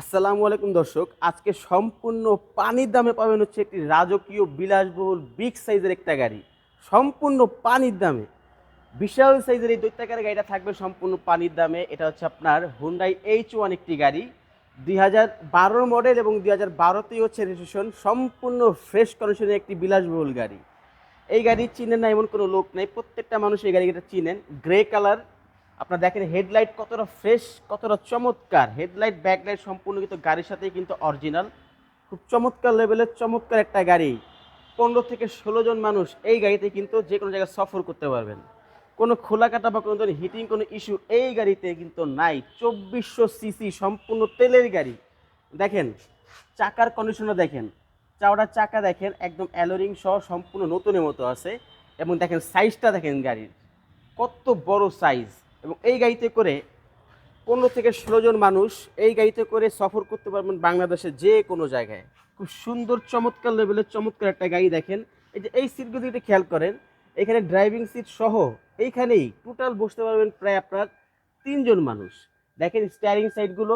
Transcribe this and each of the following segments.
আসসালামু আলাইকুম দর্শক, আজকে সম্পূর্ণ পানির দামে পাবেন হচ্ছে একটি রাজকীয় বিলাসবহুল বিগ সাইজের একটা গাড়ি। সম্পূর্ণ পানির দামে, বিশাল সাইজের এই দৈত্যাকার গাড়িটা থাকবে সম্পূর্ণ পানির দামে। এটা হচ্ছে আপনার হুন্ডাই এইচ ওয়ান একটি গাড়ি। দুই হাজার বারোর মডেল এবং দুই হাজার বারোতেই হচ্ছে রেজিস্ট্রেশন সম্পূর্ণ ফ্রেশ কন্ডিশনের একটি বিলাসবহুল গাড়ি। এই গাড়ি চিনেন না, এমন কোনো লোক নেই। প্রত্যেকটা মানুষ এই গাড়িটা চিনেন। গ্রে কালার আপনারা দেখেন হেডলাইট কতটা ফ্রেশ, কতটা চমৎকার। হেডলাইট, ব্যাকলাইট সম্পূর্ণ কিন্তু গাড়ির সাথেই কিন্তু অরিজিনাল। খুব চমৎকার লেভেলের চমৎকার একটা গাড়ি। পনেরো থেকে ষোলো জন মানুষ এই গাড়িতে কিন্তু যে কোনো জায়গায় সফর করতে পারবেন। কোনো খোলা কাটা বা কোনো ধরনের হিটিং কোনো ইস্যু এই গাড়িতে কিন্তু নাই। চব্বিশশো সিসি সম্পূর্ণ তেলের গাড়ি। দেখেন, চাকার কন্ডিশনটা দেখেন। চাওড়া চাকা দেখেন, একদম অ্যালোরিং সহ সম্পূর্ণ নতুনের মতো আছে। এবং দেখেন সাইজটা দেখেন গাড়ির। কত বড় সাইজ এবং এই গাড়িতে করে পনেরো থেকে ষোলো জন মানুষ এই গাড়িতে করে সফর করতে পারবেন বাংলাদেশের যে কোনো জায়গায়। খুব সুন্দর, চমৎকার লেভেলের চমৎকার একটা গাড়ি দেখেন। এই যে এই সিটগুলো একটু খেয়াল করেন, এখানে ড্রাইভিং সিট সহ এইখানেই টোটাল বসতে পারবেন প্রায় আপনার তিনজন মানুষ। দেখেন স্টিয়ারিং সাইডগুলো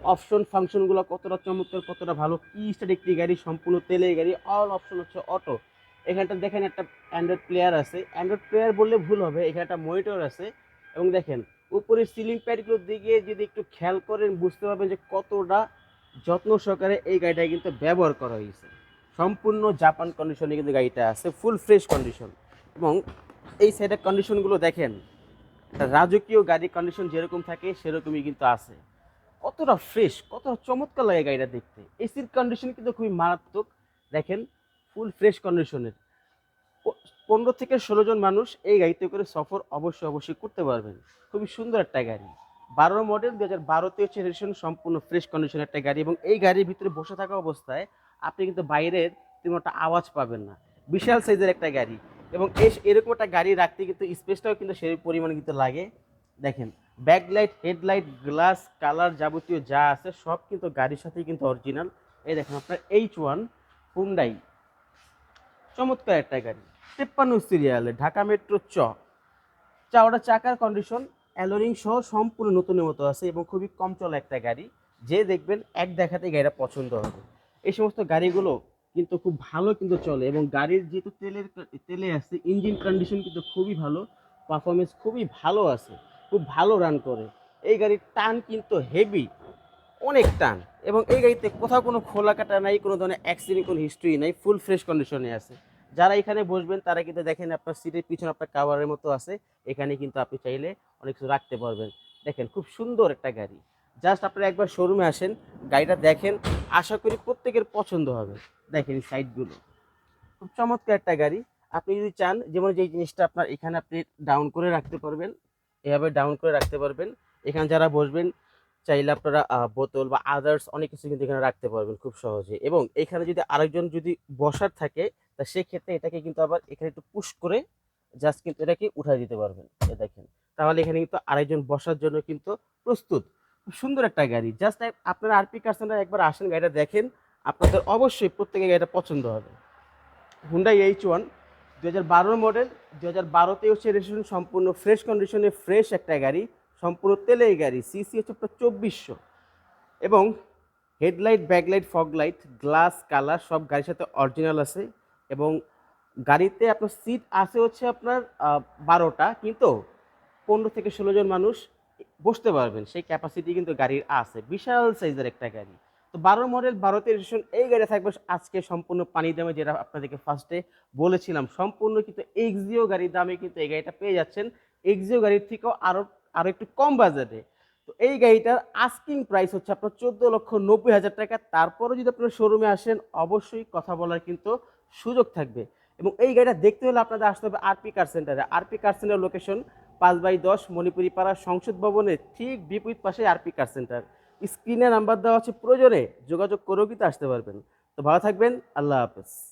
অপশন ফাংশনগুলো কতটা চমৎকার, কতটা ভালো। কি স্টার একটি গাড়ি, সম্পূর্ণ তেলের গাড়ি অল অপশন হচ্ছে অটো এখানটা দেখেন একটা অ্যান্ড্রয়েড প্লেয়ার আছে। অ্যান্ড্রয়েড প্লেয়ার বললে ভুল হবে, এখানে একটা মনিটর আছে। এবং দেখেন উপরে সিলিং প্যাডগুলোর দিকে যদি একটু খেয়াল করেন, বুঝতে পারবেন যে কতটা যত্ন সহকারে এই গাড়িটা কিন্তু ব্যবহার করা হয়েছে। সম্পূর্ণ জাপান কন্ডিশনে কিন্তু গাড়িটা আছে ফুল ফ্রেশ কন্ডিশন এবং এই সাইডের কন্ডিশনগুলো দেখেন রাজকীয় গাড়ির কন্ডিশন যেরকম থাকে, সেরকমই কিন্তু আছে। কতটা ফ্রেশ কতটা চমৎকার লাগে গাড়িটা দেখতে। এসির কন্ডিশন কিন্তু খুবই মারাত্মক। দেখেন ফুল ফ্রেশ কন্ডিশনের। পনেরো থেকে ষোলো জন মানুষ এই গাড়িতে করে সফর অবশ্যই অবশ্যই করতে পারবেন। খুবই সুন্দর একটা গাড়ি। বারো মডেল দু হাজার বারোতে হচ্ছে রেজিস্ট্রেশন সম্পূর্ণ ফ্রেশ কন্ডিশনের একটা গাড়ি এবং এই গাড়ির ভিতরে বসে থাকা অবস্থায় আপনি কিন্তু বাইরের তেমন একটা আওয়াজ পাবেন না। বিশাল সাইজের একটা গাড়ি এবং এরকম একটা গাড়ি রাখতে কিন্তু স্পেসটাও কিন্তু সেই পরিমাণে কিন্তু লাগে। দেখেন ব্যাকলাইট হেডলাইট গ্লাস কালার যাবতীয় যা আছে সব কিন্তু গাড়ির সাথেই কিন্তু অরিজিনাল এই দেখেন আপনার এইচ ওয়ান হুন্ডাই চমৎকার একটা গাড়ি। তেপ্পান্ন সিরিয়ালে ঢাকা মেট্রো চ। চাওড়া চাকার কন্ডিশন অ্যালোরিং সহ সম্পূর্ণ নতুনের মতো আছে এবং খুবই কম চলা একটা গাড়ি। যে দেখবেন এক দেখাতে গাড়িটা পছন্দ হবে। এই সমস্ত গাড়িগুলো কিন্তু খুব ভালো কিন্তু চলে এবং গাড়ির যেহেতু তেলের তেলে আছে ইঞ্জিন কন্ডিশন কিন্তু খুবই ভালো পারফরমেন্স খুবই ভালো আছে, খুব ভালো রান করে। এই গাড়ির টান কিন্তু হেভি অনেক টান। এবং এই গাড়িতে কোথাও কোনো খোলা কাটা নাই, কোনো ধরনের অ্যাক্সিডেন্ট কোনো হিস্ট্রি নাই ফুল ফ্রেশ কন্ডিশনে আছে। যারা এখানে বসবেন, তারা কিন্তু দেখেন আপনার সিটের পিছনে আপনার কাভারের মতো আছে। এখানে কিন্তু আপনি চাইলে অনেক কিছু রাখতে পারবেন। দেখেন, খুব সুন্দর একটা গাড়ি। জাস্ট আপনারা একবার শোরুমে আসেন, গাড়িটা দেখেন, আশা করি প্রত্যেকের পছন্দ হবে। দেখেন সাইডগুলো খুব চমৎকার একটা গাড়ি। আপনি যদি চান, যেমন যেই জিনিসটা আপনার এখানে আপনি ডাউন করে রাখতে পারবেন, এভাবে ডাউন করে রাখতে পারবেন। এখানে যারা বসবেন চাইলে আপনারা বোতল বা আদার্স অনেক কিছু কিন্তু এখানে রাখতে পারবেন খুব সহজে। এবং এখানে যদি আরেকজন যদি বসার থাকে, তা সেক্ষেত্রে এটাকে কিন্তু আবার এখানে একটু পুশ করে জাস্ট কিন্তু এটাকে উঠাই দিতে পারবেন। এ দেখেন, তাহলে এখানে কিন্তু আরেকজন বসার জন্য কিন্তু প্রস্তুত। খুব সুন্দর একটা গাড়ি। জাস্ট আপনারা আরপি কার সেন্টার একবার আসেন গাড়িটা দেখেন, আপনাদের অবশ্যই প্রত্যেকের গাড়িটা পছন্দ হবে। হুন্ডাই এইচ ওয়ান দু হাজার মডেল দু হাজার বারোতেও সে রেজিস্ট্রেশন সম্পূর্ণ ফ্রেশ কন্ডিশনে ফ্রেশ একটা গাড়ি। সম্পূর্ণ তেলের গাড়ি, সিসি হচ্ছে আপনার চব্বিশশো। এবং headlight, backlight fog light glass, colour সব গাড়ির সাথে অরিজিনাল আছে। এবং গাড়িতে আপনার সিট আছে হচ্ছে আপনার বারোটা, কিন্তু পনেরো থেকে ষোলো জন মানুষ বসতে পারবেন। সেই ক্যাপাসিটি কিন্তু গাড়ির আছে। বিশাল সাইজের একটা গাড়ি। তো বারো মডেল বারোতে রেজিস্ট্রেশন এই গাড়ি থাকবে আজকে সম্পূর্ণ পানি দামে, যেটা আপনাদেরকে ফার্স্টে বলেছিলাম। সম্পূর্ণ কিন্তু এক্সিও গাড়ির দামে কিন্তু এই গাড়িটা পেয়ে যাচ্ছেন। এক্সিও গাড়ির থেকেও আরও আরও একটু কম বাজেটে। তো এই গাড়িটার আস্কিং প্রাইস হচ্ছে আপনার চোদ্দ লক্ষ নব্বই হাজার টাকা। তারপরে যদি আপনার শোরুমে আসেন, অবশ্যই কথা বলার কিন্তু সুযোগ থাকবে। এবং এই গাড়িটা দেখতে হলে আপনাদের আসতে হবে R P car centre R P car centre location পাঁচ বাই দশ মণিপুরি পাড়া সংসদ ভবনের ঠিক বিপরীত পাশে আরপি কার সেন্টার স্ক্রিনে নাম্বার দেওয়া আছে প্রয়োজনে যোগাযোগ করেও কিন্তু আসতে পারবেন। তো ভালো থাকবেন, আল্লাহ হাফেজ।